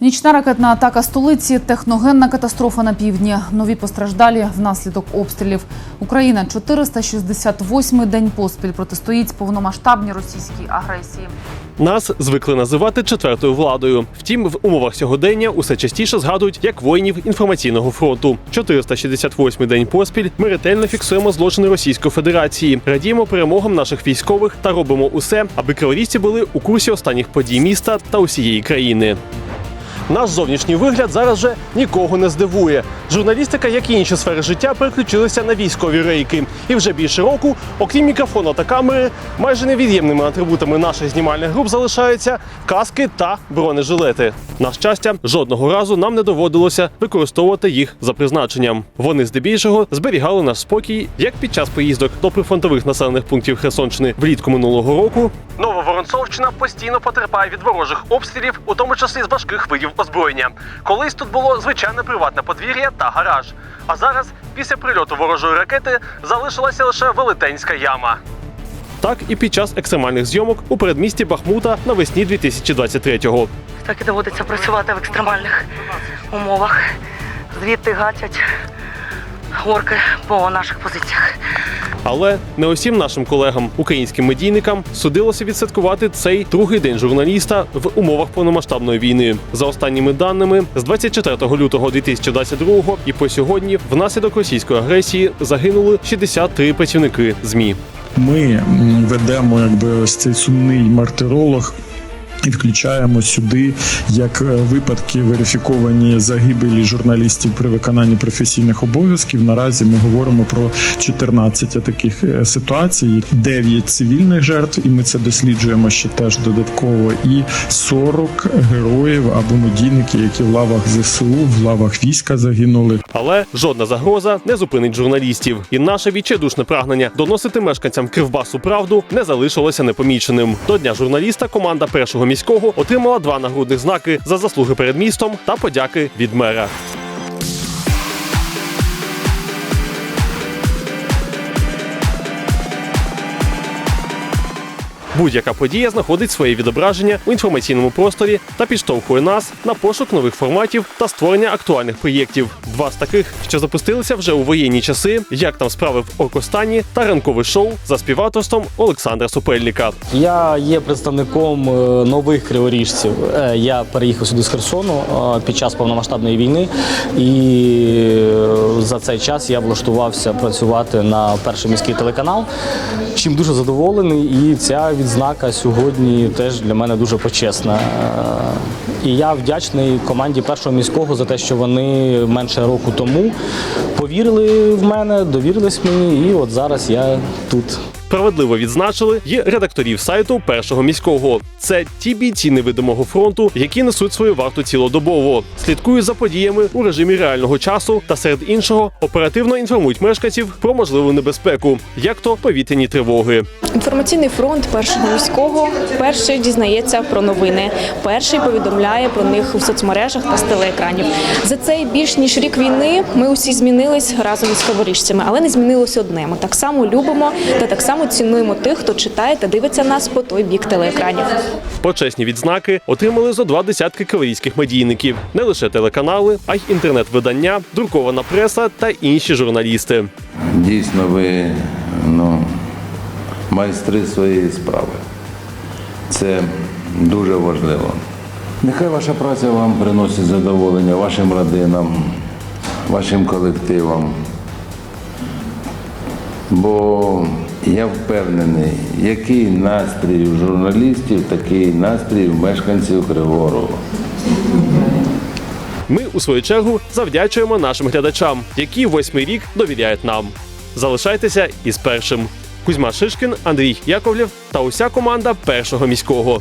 Нічна ракетна атака столиці, техногенна катастрофа на півдні, нові постраждалі внаслідок обстрілів. Україна 468-й день поспіль протистоїть повномасштабній російській агресії. Нас звикли називати четвертою владою. Втім, в умовах сьогодення усе частіше згадують як воїнів інформаційного фронту. 468-й день поспіль ми ретельно фіксуємо злочини Російської Федерації, радіємо перемогам наших військових та робимо усе, аби криворізці були у курсі останніх подій міста та усієї країни. Наш зовнішній вигляд зараз вже нікого не здивує. Журналістика, як і інші сфери життя, переключилися на військові рейки. І вже більше року, окрім мікрофона та камери, майже невід'ємними атрибутами наших знімальних груп залишаються каски та бронежилети. На щастя, жодного разу нам не доводилося використовувати їх за призначенням. Вони здебільшого зберігали наш спокій як під час поїздок до прифронтових населених пунктів Херсонщини влітку минулого року. Нововоронцовщина постійно потерпає від ворожих обстрілів, у тому числі з важких видів озброєння. Колись тут було звичайне приватне подвір'я та гараж. А зараз, після прильоту ворожої ракети, залишилася лише велетенська яма. Так і під час екстремальних зйомок у передмісті Бахмута навесні 2023-го. Так і доводиться працювати в екстремальних умовах. Звідти гатять орки по наших позиціях. Але не усім нашим колегам, українським медійникам, судилося відсвяткувати цей другий день журналіста в умовах повномасштабної війни. За останніми даними, з 24 лютого 2022 і по сьогодні внаслідок російської агресії загинули 63 працівники змі. Ми ведемо якби ось цей сумний мартиролог. І включаємо сюди як е, випадки верифіковані загибелі журналістів при виконанні професійних обов'язків. Наразі ми говоримо про 14 таких е, ситуацій, 9 цивільних жертв, і ми це досліджуємо ще теж додатково. І 40 героїв або медійників, які в лавах ЗСУ, в лавах війська загинули. Але жодна загроза не зупинить журналістів. І наше відчайдушне прагнення доносити мешканцям Кривбасу правду не залишилося непоміченим. До дня журналіста команда першого міського отримала два нагрудних знаки за заслуги перед містом та подяки від мера. Будь-яка подія знаходить своє відображення у інформаційному просторі та підштовхує нас на пошук нових форматів та створення актуальних проєктів. Два з таких, що запустилися вже у воєнні часи, як там справи в Оркостані та ранкове шоу за співавторством Олександра Супельника. Я є представником е, нових криворіжців. Е, Я переїхав сюди з Херсону е, під час повномасштабної війни, і за цей час я влаштувався працювати на перший міський телеканал. Чим дуже задоволений, і ця відзнака сьогодні теж для мене дуже почесна. Е, І я вдячний команді першого міського за те, що вони менше року тому повірили в мене, довірились мені, і от зараз я тут. Справедливо відзначили і редакторів сайту першого міського. Це ті бійці невидимого фронту, які несуть свою варту цілодобово, слідкують за подіями у режимі реального часу та серед іншого оперативно інформують мешканців про можливу небезпеку, як то повітряні тривоги. Інформаційний фронт першого міського перший дізнається про новини, перший повідомляє про них у соцмережах та з телеекранів. За цей більш ніж рік війни ми усі змінились разом із криворіжцями, але не змінилося одне. Ми так само любимо та так само цінуємо тих, хто читає та дивиться нас по той бік телеекранів. Почесні відзнаки отримали зо два десятки кавалійських медійників, не лише телеканали, а й інтернет-видання, друкована преса та інші журналісти. Дійсно, ви ну, майстри своєї справи. Це дуже важливо. Нехай ваша праця вам приносить задоволення вашим родинам, вашим колективам. Бо я впевнений, який настрій у журналістів, такий настрій у мешканців Кривого Ми, у свою чергу, завдячуємо нашим глядачам, які восьмий рік довіряють нам. Залишайтеся із першим. Кузьма Шишкін, Андрій Яковлєв та уся команда першого міського.